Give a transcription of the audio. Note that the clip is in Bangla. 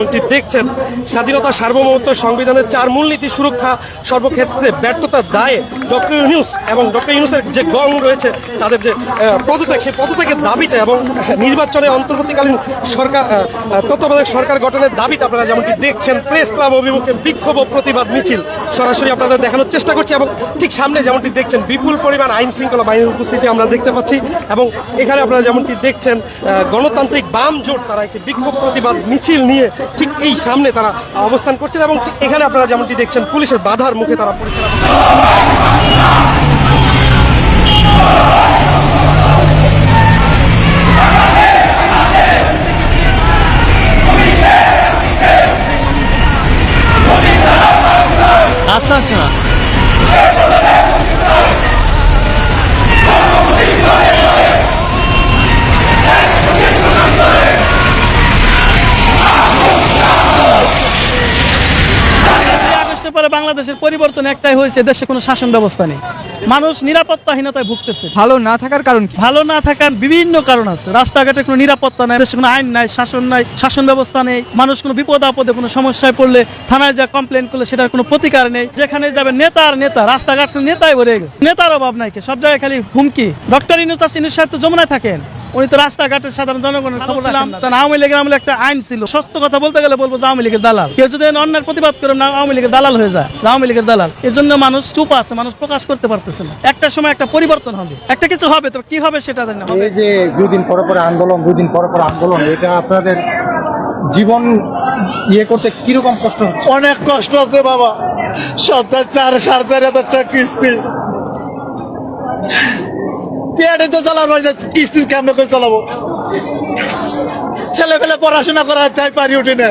যেমনটি দেখছেন স্বাধীনতা সার্বভৌমত্ব সংবিধানের চার মূলনীতি সুরক্ষা, সর্বক্ষেত্রে ব্যর্থতার দায়ে ডক্টর ইউনুস এবং ডক্টর ইউনুসের যে গং রয়েছে, তাদের যে পদত্যাগ, সেই পদত্যাগের দাবিতে এবং নির্বাচনে অন্তর্বর্তীকালীন সরকার তত্ত্বাবধায়ক সরকার গঠনের দাবিতে আপনারা যেমনটি দেখছেন, প্রেস ক্লাব অভিমুখে বিক্ষোভ ও প্রতিবাদ মিছিল সরাসরি আপনাদের দেখানোর চেষ্টা করছি এবং ঠিক সামনে যেমনটি দেখছেন, বিপুল পরিমাণ আইন শৃঙ্খলা বাহিনীর উপস্থিতি আমরা দেখতে পাচ্ছি এবং এখানে আপনারা যেমনটি দেখছেন গণতান্ত্রিক বাম জোট, তারা একটি বিক্ষোভ, প্রতিবাদ, মিছিল নিয়ে ঠিক এই সামনে তারা অবস্থান করছেন এবং এখানে আপনারা যেমনটি দেখছেন পুলিশের বাধার মুখে তারা পড়েছেন। বাংলাদেশের পরিবর্তন একটাই হয়েছে দেশে কোনো শাসন ব্যবস্থা নেই। মানুষ নিরাপত্তাহীনতায় ভুগতেছে। ভালো না থাকার কারণ কি? ভালো না থাকার বিভিন্ন কারণ আছে। রাস্তাঘাটে কোনো নিরাপত্তা নাই দেশে কোনো আইন নাই শাসন নাই শাসন ব্যবস্থা নেই। মানুষ কোনো বিপদ আপদে কোনো সমস্যায় পড়লে থানায় যা কমপ্লেন করলে সেটার কোনো প্রতিকার নেই। যেখানে যাবে নেতা আর নেতা রাস্তাঘাট নেতাই ভরে গেছে। নেতার অভাব নাই সব জায়গায় খালি হুমকি। ডক্টর ইনুস সাহেব তো যমুনায় থাকেন। উনি তো রাস্তাঘাটের সাধারণ জনগণের খবর রাখেন না। আওয়ামী লীগের আমলে একটা আইন ছিল। সত্য কথা বলতে গেলে বলব যে আওয়ামী লীগের দালাল। কেউ যদি অন্যের প্রতিবাদ করে না আওয়ামী লীগের দালাল হয়ে যায় আওয়ামী লীগের দালাল। এর জন্য মানুষ চুপ আছে মানুষ প্রকাশ করতে পারতেছে না। একটা সময় একটা পরিবর্তন হবে। একটা কিছু হবে তো কি হবে সেটা জানি না। হবে এই যে দুদিন পর পর আন্দোলন দুদিন পর পর আন্দোলন এটা আপনাদের জীবন ইয়ে করতে কীরকম কষ্ট হচ্ছে? অনেক কষ্ট আছে বাবা। সপ্তাহে চার সাড়ে চার হাজার টাকা কিস্তি। পেটে তো চালাবো কিস্তি কেমন করে চালাবো ছেলে পেলে পড়াশোনা করা তাই পারি উঠি না।